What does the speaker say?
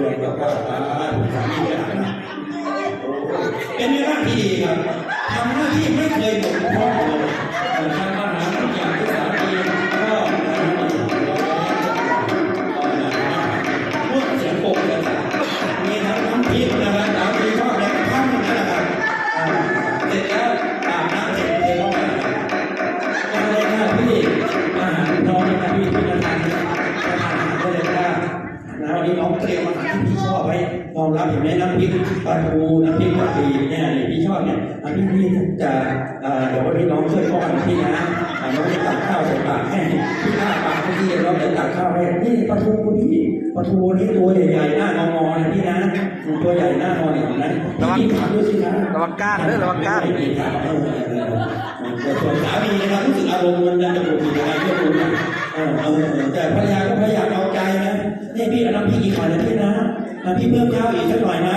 เดือนกับข้าสารสามีไปหานะเป็นหน้าที่ดีครับทำหน้าที่ไม่เคยบกพร่อง นะวันนี้น้องเตรียมอาหารที่พี่ชอบไว้รองรับเห็นไหมน้ำพริกปลาทูน้ำพริกกะปิเนี่ยเนี่ยพี่ชอบเนี่ยอันนี้พี่จะเอ่อเดี๋ยววันนี้น้องช่วยป้อนพี่นะอ่าน้องจะตักข้าวใส่ปากให้พี่ข้าปากพี่เราจะตักข้าวให้นี่ปลาทูพี่ปลาทูนี่ตัวใหญ่ๆหน้างอๆนะพี่นะตัวใหญ่หน้างอเนี่ยนะพี่ถามด้วยสินะระวังก้างเด้อระวังก้างแต่ส่วนสามีนะครับรู้สึกอารมณ์มันจะปวดหัวอะไรก็รู้นะเออเออแต่ภรรยาก็ พี่เอาน้ำพี่กี่ขวล้วพี่นะน้ำพี่เพิ่มข้าวอีกสักหน่อยไหม